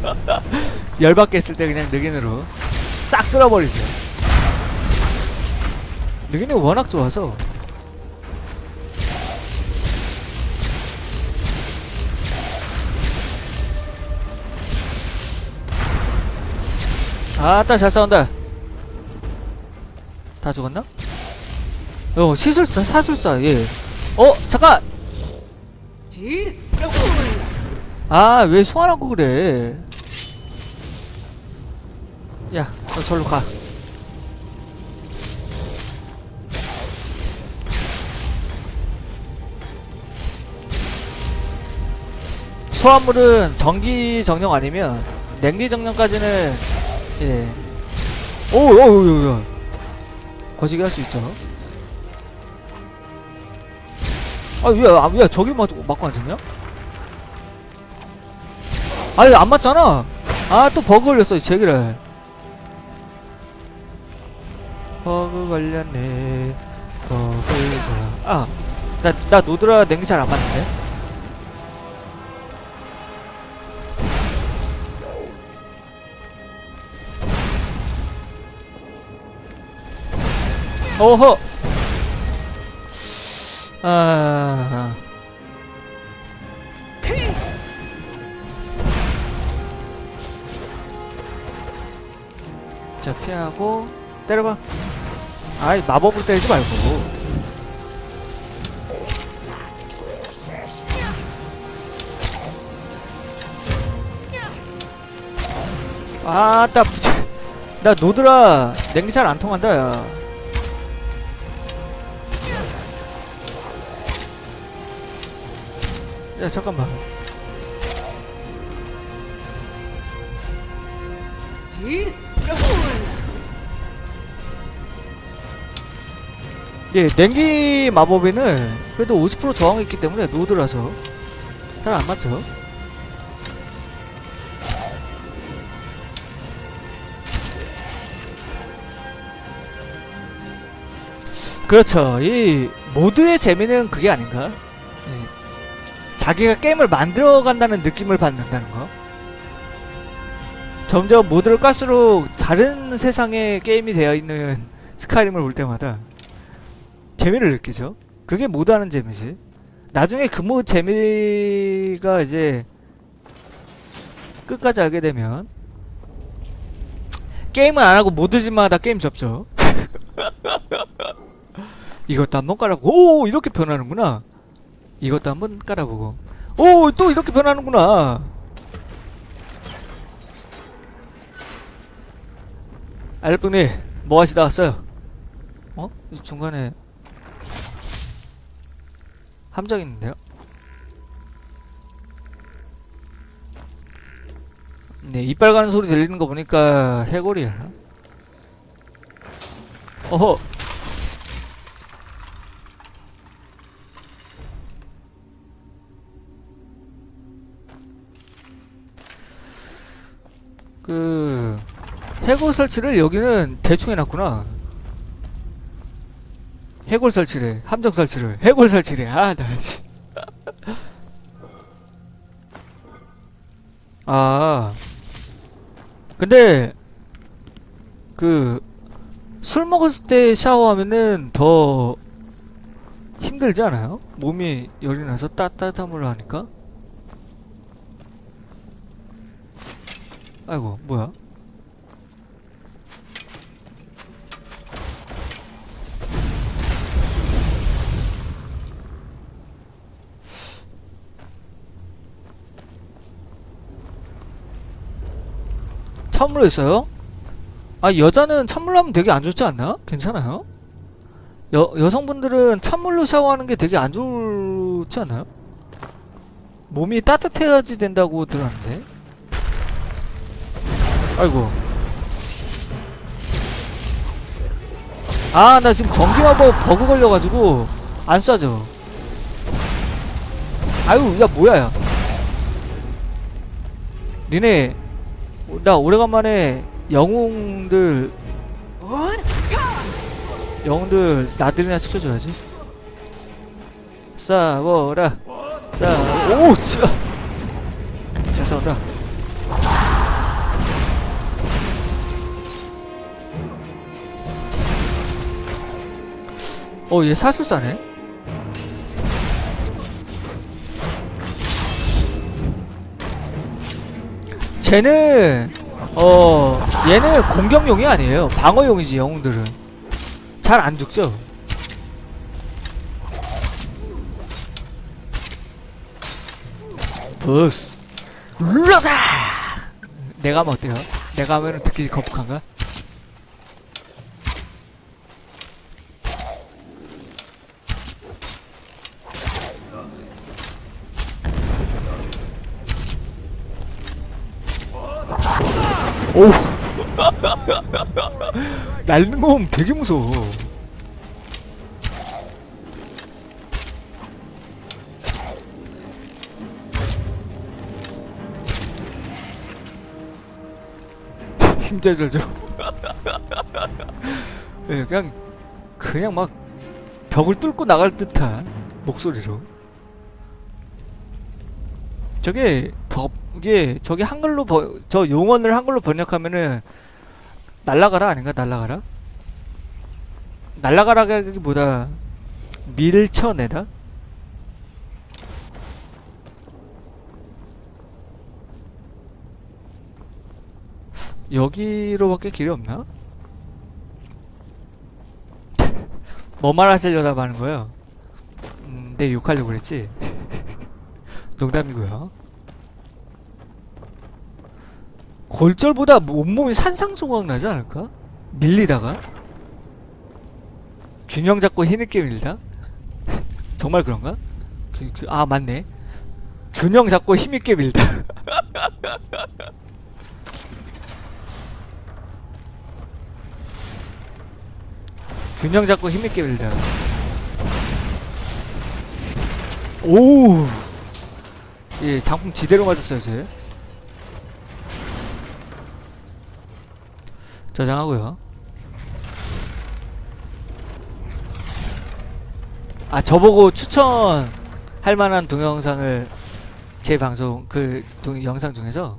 열받게 했을 때 그냥 느긴으로 싹 쓸어버리세요. 느긴이 워낙 좋아서. 아따 잘 싸운다. 다 죽었나? 어 시술사 사술사 예. 어 잠깐! 아왜 소환하고 그래 야 너 절로 가 소환물은 전기 정령 아니면 냉기 정령까지는 예. 오, 오, 오, 오, 오. 거시기 할 수 있죠. 아, 왜, 아, 왜 저기 맞고, 맞고 앉았냐? 아니, 안 맞잖아! 아, 또 버그 걸렸어, 이 제기를. 버그 걸렸네. 버그가. 아, 나, 나 노드라 냉기 잘 안 맞는데? 어허! 아. 자, 피하고, 때려봐. 아이, 마법으로 때리지 말고. 아, 나, 나 노드라 냉기 잘 안 통한다, 야. 야 잠깐만 예 냉기 마법에는 그래도 50% 저항이 있기 때문에 노드라서 잘 안 맞죠 그렇죠 이 모드의 재미는 그게 아닌가 예. 자기가 게임을 만들어 간다는 느낌을 받는다는 거. 점점 모드를 깔수록 다른 세상의 게임이 되어 있는 스카이림을 볼 때마다 재미를 느끼죠. 그게 모드하는 재미지. 나중에 그 모드 재미가 이제 끝까지 알게 되면 게임은 안 하고 모드지마다 게임 접죠. 이것도 한번 깔아보고 오 이렇게 변하는구나. 이것도 한번 깔아보고 오 또 이렇게 변하는구나 알분이 뭐 하시다 왔어요? 어? 이 중간에 함정 있는데요? 네 이빨 가는 소리 들리는 거 보니까 해골이야 어허 그 해골 설치를 여기는 대충 해놨구나. 해골 설치를 함정 설치를 해골 설치를 아나 씨. 아 근데 그 술 먹었을 때 샤워하면은 더 힘들지 않아요? 몸이 열이 나서 따뜻한 물로 하니까 아이고 뭐야 찬물로 있어요? 아 여자는 찬물로 하면 되게 안 좋지 않나? 괜찮아요? 여, 여성분들은 찬물로 샤워하는 게 되게 안 좋지 않나요? 몸이 따뜻해야지 된다고 들었는데 아이고 아 나 지금 전기마법 버그 걸려가지고 안 쏴져 아유 야 뭐야 야 니네 나 오래간만에 영웅들 영웅들 나들이나 시켜줘야지. 싸워라 싸오 진짜. 잘 싸운다. 어얘 사술사네? 쟤는, 어, 얘는 공격용이 아니에요. 방어용이지, 영웅들은. 잘 안 죽죠? 버스. 러사! 내가 하면 어때요? 내가 하면 듣기 거북한가? 오. 날는 거 보면 되게 무서워. 힘들죠. 예, 그냥 그냥 막 벽을 뚫고 나갈 듯한 목소리로. 저게 법 이게 저게 한글로 버, 저 용언을 한글로 번역하면은 날라가라 아닌가 날라가라 날라가라기보다 밀쳐내다 여기로밖에 길이 없나? 뭐 말하시려다 하는 거예요? 음, 내 욕하려고 그랬지? 농담이고요. 골절보다 온몸이 산상조각 나지 않을까? 밀리다가? 균형 잡고 힘있게 밀다? 정말 그런가? 그, 그, 아 맞네 균형 잡고 힘있게 밀다 균형 잡고 힘있게 밀다 오우 예 장풍 지대로 맞았어요 쟤 저장하고요. 아 저보고 추천할 만한 동영상을 제 방송 그 동, 영상 중에서?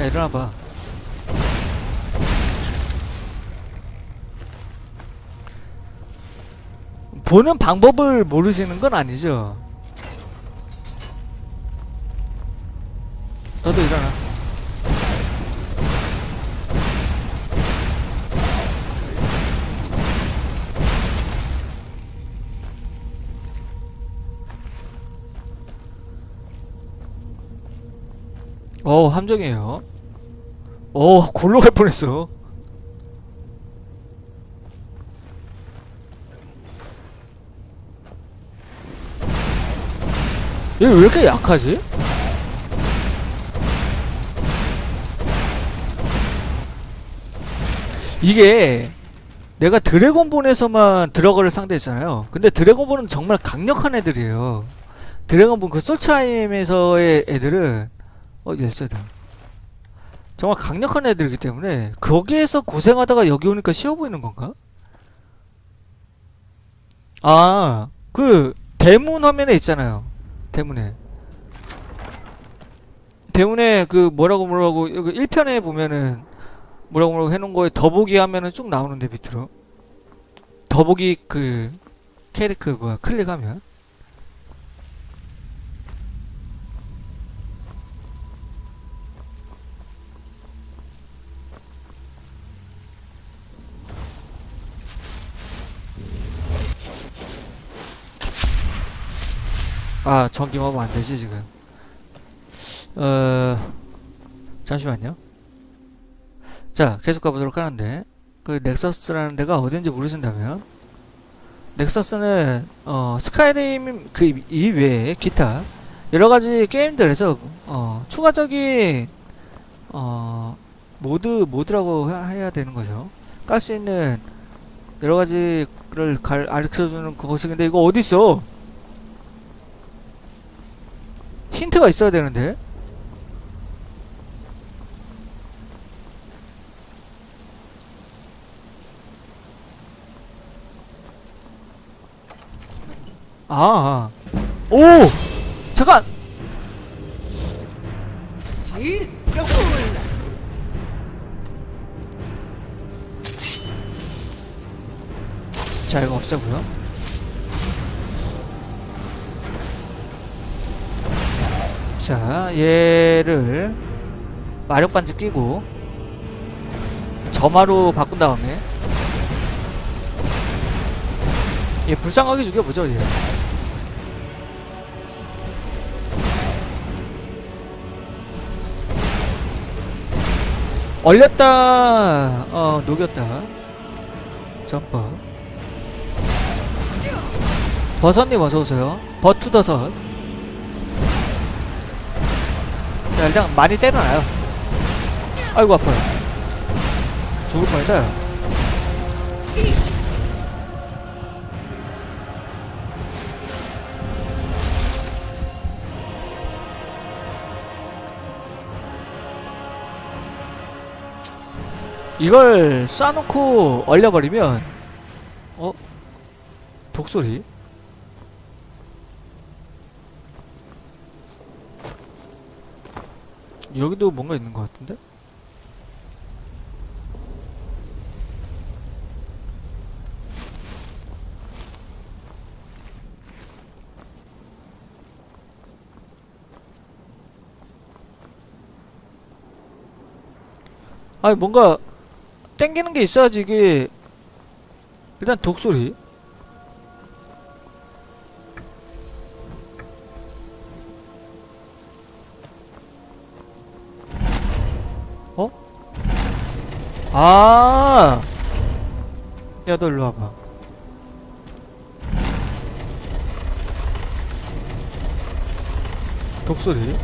야 일어나봐. 보는 방법을 모르시는 건 아니죠 어 함정이에요. 어 골로 갈 뻔했어. 얘 왜 이렇게 약하지? 이게 내가 드래곤본에서만 드러거를 상대했잖아요. 근데 드래곤본은 정말 강력한 애들이에요. 드래곤본 그 소차임에서의 애들은 어디 있어야 돼 정말 강력한 애들이기 때문에 거기에서 고생하다가 여기 오니까 쉬워 보이는 건가? 아, 그 대문 화면에 있잖아요. 대문에. 대문에 그 뭐라고 뭐라고 여기 1편에 보면은 뭐라고 뭐라고 해놓은 거에 더보기 하면은 쭉 나오는데 밑으로. 더보기 그 캐릭터 뭐야 클릭하면 아 전기 먹으면 안 되지 지금. 어 잠시만요. 자 계속 가보도록 하는데. 그 넥서스라는 데가 어딘지 모르신다면 넥서스는 어 스카이림 그 이외에 기타 여러 가지 게임들에서 어 추가적인 어 모드 모드라고 해- 해야 되는 거죠. 깔 수 있는 여러 가지를 갈 가르쳐주는 그것인데 이거 어디 있어? 힌트가 있어야 되는데 아, 아. 오! 잠깐! 자 이거 없애고요 자 얘를 마력 반지 끼고 점화로 바꾼 다음에 얘 불쌍하게 죽여보죠 얘. 얼렸다 어 녹였다. 점퍼. 버섯님 어서오세요. 버투더섯 자 일단 많이 때려놔요 아이고 아파요 죽을 뻔했다 야. 이걸 쏴놓고 얼려버리면 어? 독소리? 여기도 뭔가 있는 것 같은데? 아니 뭔가 땡기는 게 있어야지 이게 일단 독소리 아! 야, 너 일로 와봐. 독소리?